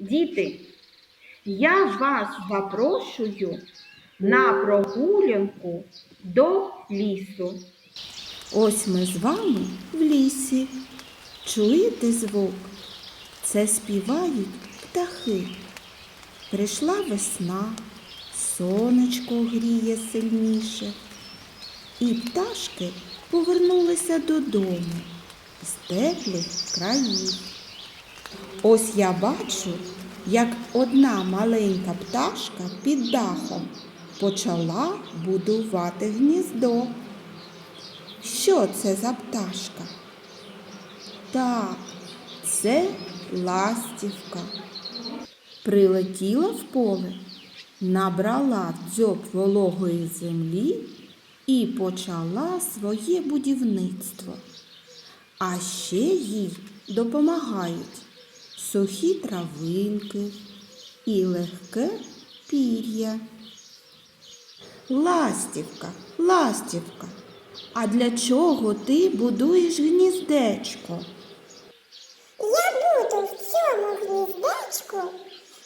Діти, я вас запрошую на прогулянку до лісу. Ось ми з вами в лісі. Чуєте звук? Це співають птахи. Прийшла весна, сонечко гріє сильніше. І пташки повернулися додому з теплих країв. Ось я бачу, як одна маленька пташка під дахом почала будувати гніздо. Що це за пташка? Так, це ластівка. Прилетіла в поле, набрала дзьоб вологої землі і почала своє будівництво. А ще їй допомагають сухі травинки і легке пір'я. Ластівка, ластівка, а для чого ти будуєш гніздечко? Я буду в цьому гніздечку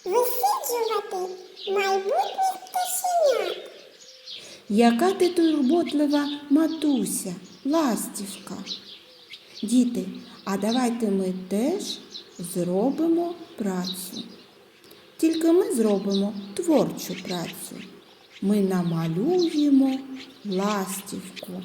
висиджувати майбутніх пташенят. Яка ти турботлива матуся, ластівка? Діти, а давайте ми теж зробимо працю. Тільки ми зробимо творчу працю. Ми намалюємо ластівку.